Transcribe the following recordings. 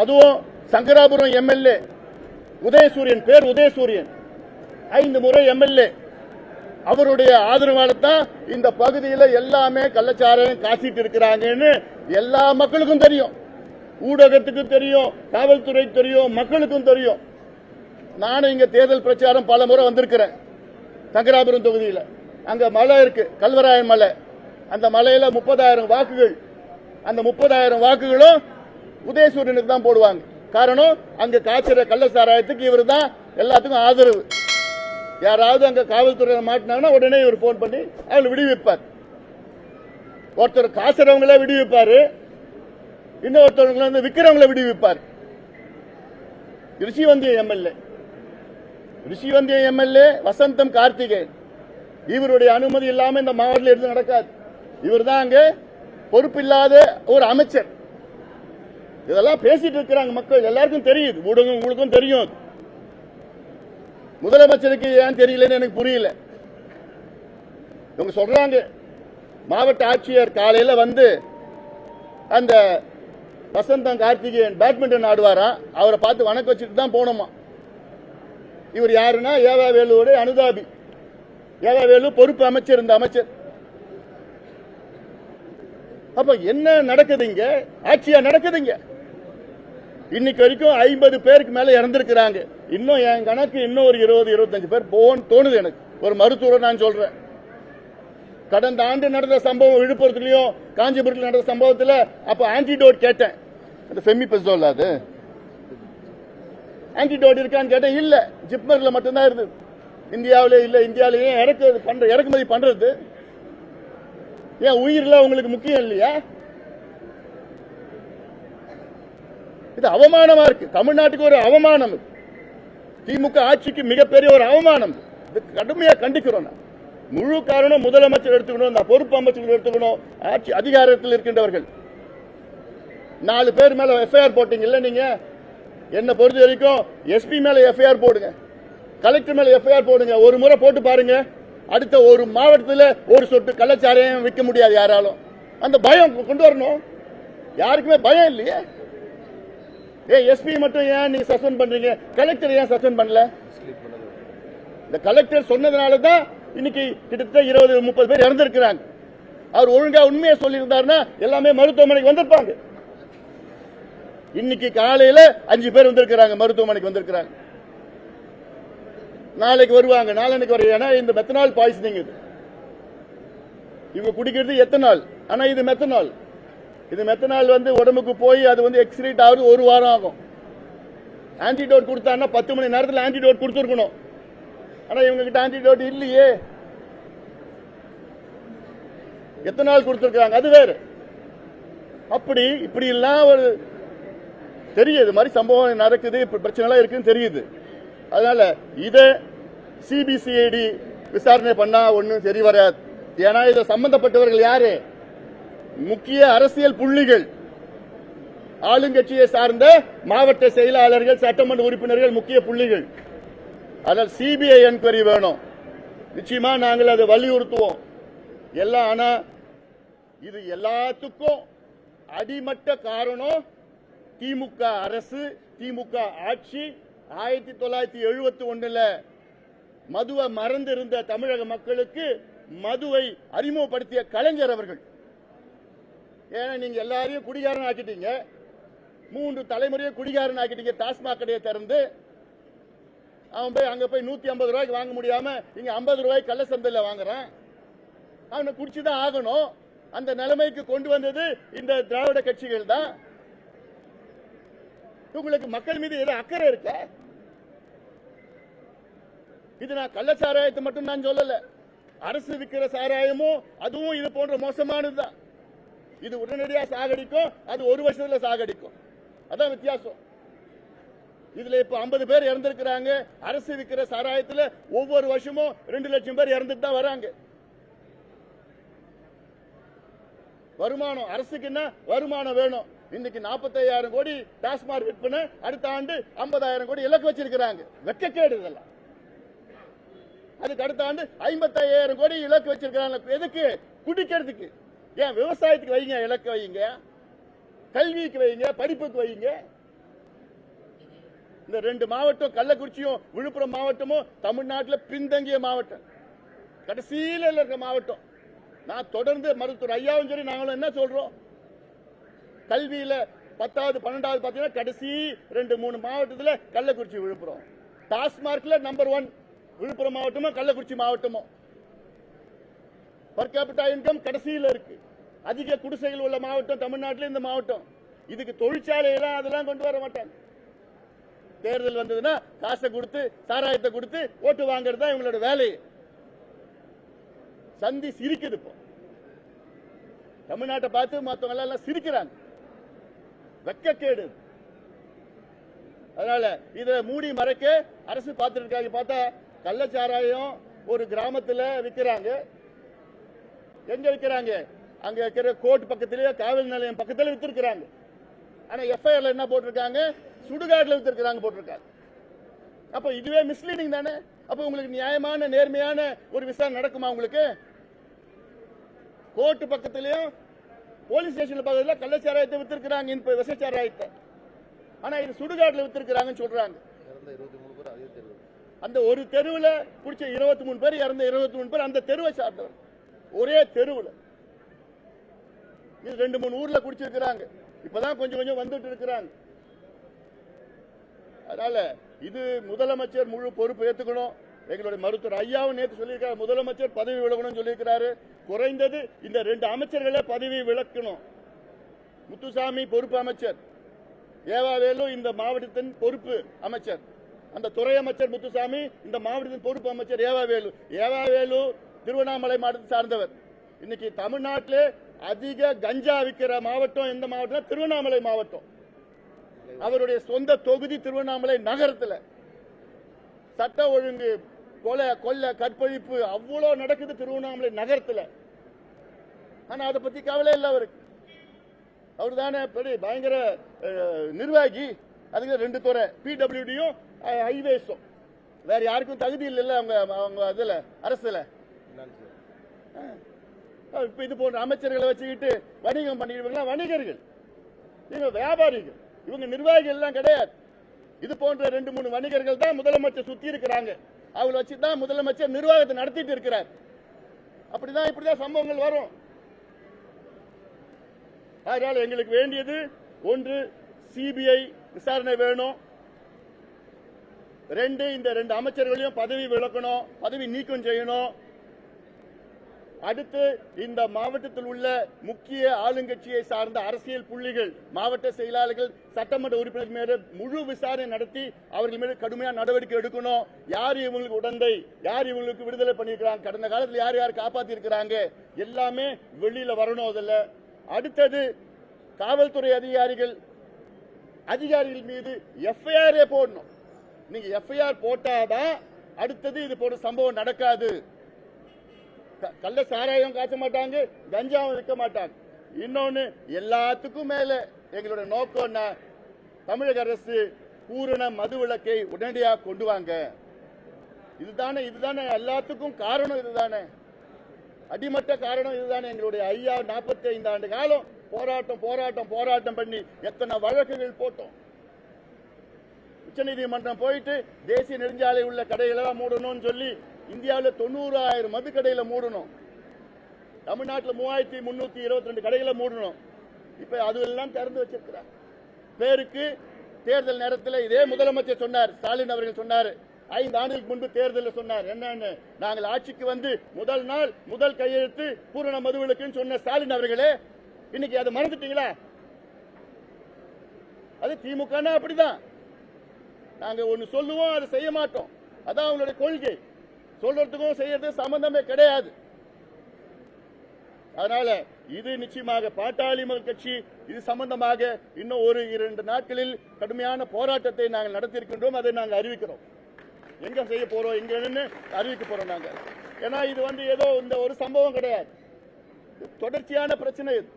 அதுவும் சங்கராபுரம் எம்எல்ஏ உதயசூரியன் பேர் உதயசூரியன். ஐந்து முறை எம்எல்ஏ. அவருடைய ஆதரவாளர் தான் இந்த பகுதியில் எல்லாமே கள்ளச்சாராயம் காசிட்டு இருக்கிறாங்கன்னு எல்லா மக்களுக்கும் தெரியும். ஊடகத்துக்கும் தெரியும் காவல்துறை தெரியும் மக்களுக்கும் தெரியும். நானும் இங்க தேர்தல் பிரச்சாரம் பல முறை வந்திருக்கிறேன். சங்கராபுரம் தொகுதியில். அங்க மலை இருக்கு கல்வராயன் மலை. அந்த மலையில முப்பதாயிரம் வாக்குகள். அந்த முப்பதாயிரம் வாக்குகளும் உதயசூரியனுக்கு தான் போடுவாங்க. காரணம் அங்க காய்ச்சற கள்ள சாராயத்துக்கு இவர் தான் எல்லாத்துக்கும் ஆதரவு. யாராவது அங்க காவல்துறையில மாட்டினாங்கன்னா உடனே இவர் போன் பண்ணி அவங்களை விடுவிப்பார். ஒருத்தர் காசுறவங்கள விடுவிப்பாரு. இன்னொருத்தவங்களை வந்து விக்கிறவங்கள விடுவிப்பார். ரிஷிவந்திய எம்எல்ஏ. ரிஷிவந்திய எம்எல்ஏ வசந்தம் கார்த்திகேயன். இவருடைய அனுமதி இல்லாம இந்த மாவட்டத்தில் எதுவும் நடக்காது. இவர் தான் அங்க பொறுப்பில்லாத ஒரு அமைச்சர். இதெல்லாம் பேசிட்டு இருக்கிறாங்க மக்கள். எல்லாருக்கும் தெரியுது. ஊடகம் உங்களுக்கும் தெரியும் முதலமைச்சருக்கு ஏன் தெரியலன்னு எனக்கு புரியல. இவங்க சொல்றாங்க மாவட்ட ஆட்சியர் காலையில வந்து அந்த வசந்தம் கார்த்திகேயன் பேட்மிண்டன் ஆடுவாராம் அவரை பார்த்து வணக்கம் வச்சுட்டு தான் போனோமா? இவர் யாருன்னா? ஏவா வேலுவோட அனுதாபி. ஏவா வேலு பொறுப்பு அமைச்சர் இந்த அமைச்சர். அப்ப என்ன நடக்குது இங்க? ஆட்சியா நடக்குதுங்க இன்னைக்கு வரைக்கும் ஐம்பது பேருக்கு மேல இறந்திருக்கிறாங்க. இன்னும் என் கணக்கு இன்னும் ஒரு இருபது இருபத்தஞ்சு பேர் போன்னு தோணுது எனக்கு. ஒரு மருத்துவர் நான் சொல்றேன். கடந்த ஆண்டு நடந்த சம்பவம் விழுப்புரத்துலயும் காஞ்சிபுரத்தில் நடந்த சம்பவத்தில் அப்ப ஆன்டிடோட் கேட்டேன். அந்த ஃபெமிபெசோல் அது. ஆன்டிடோட் இருக்கான்னு கேட்டேன். இல்ல ஜிப்மர்ல மட்டும்தான் இருந்தது. இந்தியாவிலே இல்ல இந்தியாவிலேயே இறக்குறது பண்ற இறக்குமதி பண்றது? ஏன் உயிர்லாம் உங்களுக்கு முக்கியம் இல்லையா? இது அவமானமா இருக்கு. தமிழ்நாட்டுக்கு ஒரு அவமானம் இது. திமுக ஆட்சிக்கு மிகப்பெரிய ஒரு அவமானம் இது. கடுமையா கண்டிக்கிறோம் முழு காரணம் முதலமைச்சர் எடுத்துக்கணும் இந்த பொறுப்பு அமைச்சர்கள் எடுத்துக்கணும் ஆட்சி அதிகாரத்தில் இருக்கின்றவர்கள். நாலு பேர் மேல எஃப்ஐஆர் போட்டீங்கல்ல நீங்க? என்ன பொறுத்த வரைக்கும் எஸ்பி மேல எஃப்ஐஆர் போடுங்க. கலெக்டர் மேல எஃப்ஐஆர் போடுங்க. ஒரு முறை போட்டு பாருங்க. அடுத்த ஒரு மாவட்டத்தில் ஒரு சொட்டு கள்ளச்சாரையும் விற்க முடியாது யாராலும். அந்த பயம் கொண்டு வரணும். யாருக்குமே பயம் இல்லையே. ஏ எஸ்பி மட்டும் ஏன் நீங்க சஸ்பெண்ட் பண்றீங்க? கலெக்டர் ஏன் சஸ்பெண்ட் பண்ணல? இந்த கலெக்டர் சொன்னதுனால தான் இன்னைக்கு கிட்டத்தட்ட இருபது முப்பது பேர் இறந்திருக்கிறாங்க. அவர் ஒழுங்கா உண்மையை சொல்லியிருந்தாருன்னா எல்லாமே மருத்துவமனைக்கு வந்திருப்பாங்க. இன்னைக்கு காலையில அஞ்சு பேர் வந்திருக்கிறாங்க மருத்துவமனைக்கு வந்திருக்கிறாங்க. நாளைக்கு வருவாங்க நாளைக்கு வர ஏன்னா இந்த மெத்தனால் பாய்சனிங் இது. இவங்க குடிக்கிறது எத்தனால்? ஆனா இது மெத்தனால் இது மெத்தனால் வந்து உடம்புக்கு போய் அது வந்து எக்ஸ்ரீட் ஆகுது ஒரு வாரம் ஆகும். ஆன்டிடோட் கொடுத்தான்னா பத்து மணி நேரத்தில் ஆன்டிடோட் கொடுத்துருக்கணும். ஆனால் இவங்க கிட்ட ஆன்டிடோட் இல்லையே. எத்தனை நாள் கொடுத்துருக்காங்க அது வேறு. அப்படி இப்படி எல்லாம் ஒரு தெரியுது. மாதிரி சம்பவம் நடக்குது இப்ப பிரச்சனைலாம் இருக்குன்னு தெரியுது. அதனால இதை சிபிசிஐடி விசாரணை பண்ணா ஒன்றும் சரி வராது. ஏன்னா இதை சம்பந்தப்பட்டவர்கள் யாரு? முக்கிய அரசியல் புள்ளிகள். ஆளுங்கட்சியை சார்ந்த மாவட்ட செயலாளர்கள் சட்டமன்ற உறுப்பினர்கள் முக்கிய புள்ளிகள். அதனால் சிபிஐ என்கொயரி வேணும். நிச்சயமா நாங்கள் அதை வலியுறுத்துவோம். எல்லாம் ஆனா இது எல்லாத்துக்கும் அடிமட்ட காரணம் திமுக அரசு திமுக ஆட்சி. ஆயிரத்தி தொள்ளாயிரத்தி எழுபத்தி ஒன்றில் மதுவை மறந்திருந்த தமிழக மக்களுக்கு மதுவை அறிமுகப்படுத்திய கலைஞர் அவர்கள். ஏன்னா நீங்க எல்லாரையும் குடிகாரன் ஆக்கிட்டீங்க. மூன்று தலைமுறையை குடிகாரன் ஆக்கிட்டீங்க. டாஸ்மாக் கடையை திறந்து. அவன் போய் அங்க போய் நூத்தி ஐம்பது ரூபாய்க்கு வாங்க முடியாம இங்க ஐம்பது ரூபாய்க்கு கள்ள சந்தையில் வாங்குறான். அவனை குடிச்சுதான் ஆகணும். அந்த நிலைமைக்கு கொண்டு வந்தது இந்த திராவிட கட்சிகள் தான். உங்களுக்கு மக்கள் மீது ஏதோ அக்கறை இருக்க. இது நான் கள்ள சாராயத்தை மட்டும் நான் சொல்லல. அரசு விற்கிற சாராயமும் அதுவும் இது போன்ற மோசமானதுதான். இது உடனடியா சாகடிக்கும் அது ஒரு வருஷத்துல சாகடிக்கும். அதான் வித்தியாசம். இதுல இப்ப 50 பேர் இறந்திருக்கிறாங்க அரசு விற்கிற சாராயத்துல ஒவ்வொரு வருஷமும் ரெண்டு லட்சம் பேர் இறந்துட்டு தான் வராங்க. வருமானம் அரசுக்கு என்ன? வருமானம் வேணும். இன்னைக்கு 45000 கோடி டாஸ்மாக் விற்பனை அடுத்த ஆண்டு 50000 கோடி இலக்கு வச்சிருக்கிறாங்க. வெட்கக்கேடு இதெல்லாம். அதுக்கு அடுத்த ஆண்டு 55000 கோடி இலக்கு வச்சிருக்கிறாங்க. எதுக்கு? குடிக்கிறதுக்கு. ஏன் விவசாயத்துக்கு வைங்க இலக்கு வைங்க கல்விக்கு வைங்க படிப்புக்கு வைங்க. இந்த ரெண்டு மாவட்டம் கள்ளக்குறிச்சியும் விழுப்புரம் மாவட்டமும் தமிழ்நாட்டில் பின்தங்கிய மாவட்டம். கடைசியில் இருக்க மாவட்டம். நான் தொடர்ந்து மருத்துவர் ஐயாவும் சரி நாங்களும் என்ன சொல்றோம்? கல்வியில பத்தாவது பன்னெண்டாவது பார்த்தீங்கன்னா கடைசி ரெண்டு மூணு மாவட்டத்தில் கள்ளக்குறிச்சி விழுப்புரம். டாஸ்மார்க்ல நம்பர் ஒன் விழுப்புரம் மாவட்டமும் கள்ளக்குறிச்சி மாவட்டமும். பர் கேபிட்டா இன்கம் கடைசியில் இருக்கு. அதிக குடிசைகள் உள்ள மாவட்டம் தமிழ்நாட்டில் இந்த மாவட்டம். இதுக்கு தொழிற்சாலையெல்லாம் அதெல்லாம் கொண்டு வர மாட்டாங்க. தேர்தல் வந்ததுன்னா காசை கொடுத்து சாராயத்தை கொடுத்து ஓட்டு வாங்குறது தான் இவங்களோட வேலை. சந்தி சிரிக்குது இப்போ. தமிழ்நாட்டை பார்த்து மற்றவங்க எல்லாம் சிரிக்கிறாங்க. வெக்கக்கேடு. இது. அதனால இத மூடி மறைக்க அரசு பார்த்துட்டு இருக்காங்க. பார்த்தா கள்ளச்சாராயம் ஒரு கிராமத்துல விக்கிறாங்க. எங்க விக்கிறாங்க அங்க இருக்கிற கோர்ட் பக்கத்திலேயே காவல் நிலையம் பக்கத்துல வித்திருக்கிறாங்க. ஆனா எஃப்ஐஆர்ல என்ன போட்டிருக்காங்க? சுடுகாட்டுல வித்திருக்கிறாங்க போட்டிருக்காங்க. அப்ப இதுவே மிஸ்லீடிங் தானே? அப்ப உங்களுக்கு நியாயமான நேர்மையான ஒரு விசாரணை நடக்குமா உங்களுக்கு? கோர்ட் பக்கத்திலயும் போலீஸ் ஸ்டேஷன்ல பக்கத்துல கள்ளச்சாராயத்தை வித்திருக்கிறாங்க இப்ப விசச்சாராயத்தை. ஆனா இது சுடுகாட்டுல வித்திருக்கிறாங்கன்னு சொல்றாங்க. அந்த ஒரு தெருவுல பிடிச்ச இருபத்தி மூணு பேர் இறந்த இருபத்தி மூணு பேர் அந்த தெருவை சார்ந்தவர். ஒரே தெருவுல. இது ரெண்டு மூணு ஊர்ல குடிச்சிருக்கிறாங்க. இப்பதான் கொஞ்சம் கொஞ்சம் வந்துட்டு இருக்கிறாங்க. அதனால இது முதலமைச்சர் முழு பொறுப்பு ஏத்துக்கணும். எங்களுடைய மருத்துவர் ஐயாவும் நேற்று சொல்லியிருக்காரு முதலமைச்சர் பதவி விலகணும்னு சொல்லியிருக்கிறாரு. குறைந்தது இந்த ரெண்டு அமைச்சர்களை பதவி விலக்கணும். முத்துசாமி பொறுப்பு அமைச்சர் ஏவாவேலு இந்த மாவட்டத்தின் பொறுப்பு அமைச்சர் அந்த துறை அமைச்சர் முத்துசாமி இந்த மாவட்டத்தின் பொறுப்பு அமைச்சர் ஏவாவேலு ஏவாவேலு திருவண்ணாமலை மாவட்டத்தை சார்ந்தவர். இன்னைக்கு தமிழ்நாட்டிலே அதிக கஞ்சா விற்கிற மாவட்டம் எந்த மாவட்டம் திருவண்ணாமலை மாவட்டம். அவருடைய சொந்த தொகுதி திருவண்ணாமலை நகரத்தில். சட்ட ஒழுங்கு கொலை கொல்ல கற்பழிப்பு அவ்வளோ நடக்குது திருவண்ணாமலை நகரத்தில். ஆனால் அதை பற்றி கவலை இல்லை அவருக்கு. அவர் தானே பெரிய பயங்கர நிர்வாகி. அதுக்கு ரெண்டு துறை பிடபிள்யூடியும் ஹைவேஸும் வேற யாருக்கும் தகுதி இல்லைல்ல அவங்க அவங்க இதில் அரசில். இப்ப இது போன்ற அமைச்சர்களை வச்சுக்கிட்டு வணிகம் பண்ணிடுவீங்களா? வணிகர்கள். இவங்க வியாபாரிகள். இவங்க நிர்வாகிகள் எல்லாம் கிடையாது. இது போன்ற ரெண்டு மூணு வணிகர்கள் தான் முதலமைச்சர் சுத்தி இருக்கிறாங்க. அவங்கள வச்சு தான் முதலமைச்சர் நிர்வாகத்தை நடத்திட்டு இருக்கிறார். அப்படிதான் இப்படிதான் சம்பவங்கள் வரும். அதனால எங்களுக்கு வேண்டியது ஒன்று சிபிஐ விசாரணை வேணும். ரெண்டு இந்த ரெண்டு அமைச்சர்களையும் பதவி விலக்கணும் பதவி நீக்கம் செய்யணும். அடுத்து இந்த மாவட்டத்தில் உள்ள முக்கிய ஆளுங்கட்சியை சார்ந்த அரசியல் புள்ளிகள் மாவட்ட செயலாளர்கள் சட்டமன்ற உறுப்பினர் மீது முழு விசாரணை நடத்தி அவர்கள் மீது கடுமையான நடவடிக்கை எடுக்கணும். யார் இவங்களுக்கு உடந்தை? யார் இவங்களுக்கு விடுதலை பண்ணியிருக்கிறாங்க? கடந்த காலத்தில் யார் யார் காப்பாத்தி இருக்கிறாங்க எல்லாமே வெளியில வரணும் அதில். அடுத்தது காவல்துறை அதிகாரிகள் அதிகாரிகள் மீது எஃப்ஐஆரே போடணும். நீங்க எஃப்ஐஆர் போட்டாதான் அடுத்தது இது போன்ற சம்பவம் நடக்காது. கள்ள சாராயம் காய்ச்ச மாட்டாங்க கஞ்சாவும் விற்க மாட்டாங்க. இன்னொன்னு எல்லாத்துக்கும் மேல எங்களோட நோக்கம் என்ன தமிழக அரசு பூரண மது விளக்கை உடனடியாக கொண்டு வாங்க. இதுதானே இதுதானே எல்லாத்துக்கும் காரணம் இதுதானே. அடிமட்ட காரணம் இதுதானே. எங்களுடைய ஐயா நாற்பத்தி ஐந்து ஆண்டு காலம் போராட்டம் போராட்டம் போராட்டம் பண்ணி எத்தனை வழக்குகள் போட்டோம். உச்சநீதிமன்றம் போயிட்டு தேசிய நெடுஞ்சாலை உள்ள கடைகளெல்லாம் மூடணும்னு சொல்லி இந்தியாவில் தொண்ணூறாயிரம் மது கடையில மூடணும். தமிழ்நாட்டில் மூவாயிரத்தி முன்னூத்தி இருபத்தி ரெண்டு கடைகளை மூடணும். இப்ப அதுவெல்லாம் திறந்து வச்சிருக்கிறார். பேருக்கு தேர்தல் நேரத்தில் இதே முதலமைச்சர் சொன்னார் ஸ்டாலின் அவர்கள் சொன்னார். ஐந்து ஆண்டுகளுக்கு முன்பு தேர்தலில் சொன்னார். என்னன்னு? நாங்கள் ஆட்சிக்கு வந்து முதல் நாள் முதல் கையெழுத்து பூரண மதுவிலக்குன்னு சொன்ன ஸ்டாலின் அவர்களே இன்னைக்கு அதை மறந்துட்டீங்களா? அது திமுகனா அப்படிதான். நாங்க ஒண்ணு சொல்லுவோம் அதை செய்ய மாட்டோம். அதான் அவங்களுடைய கொள்கை. சொல்றதுக்கும் செய்யறதுக்கும் சம்பந்தமே கிடையாது. அதனால இது நிச்சயமாக பாட்டாளி மக்கள் கட்சி இது சம்பந்தமாக இன்னும் ஒரு இரண்டு நாட்களில் கடுமையான போராட்டத்தை நாங்கள் நடத்தியிருக்கின்றோம் அதை நாங்கள் அறிவிக்கிறோம். எங்க செய்ய போறோம் எங்க என்னன்னு அறிவிக்க போறோம் நாங்க. ஏன்னா இது வந்து ஏதோ இந்த ஒரு சம்பவம் கிடையாது. தொடர்ச்சியான பிரச்சனை இது.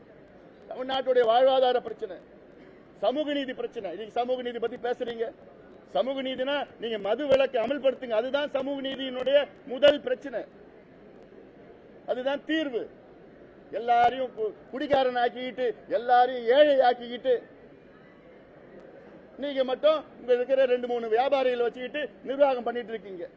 தமிழ்நாட்டுடைய வாழ்வாதார பிரச்சனை. சமூக நீதி பிரச்சனை. இன்னைக்கு சமூக நீதி பத்தி பேசுறீங்க. சமூக நீதினா நீங்க மது விலக்கு அமல்படுத்துங்க. அதுதான் சமூக நீதியினுடைய முதல் பிரச்சனை. அதுதான் தீர்வு. எல்லாரையும் கு- குடிகாரன் ஆக்கிக்கிட்டு எல்லாரையும் ஏழை ஆக்கிக்கிட்டு நீங்க மட்டும் உங்க இருக்கிற ரெண்டு மூணு வியாபாரிகளை வச்சுக்கிட்டு நிர்வாகம் பண்ணிட்டு இருக்கீங்க.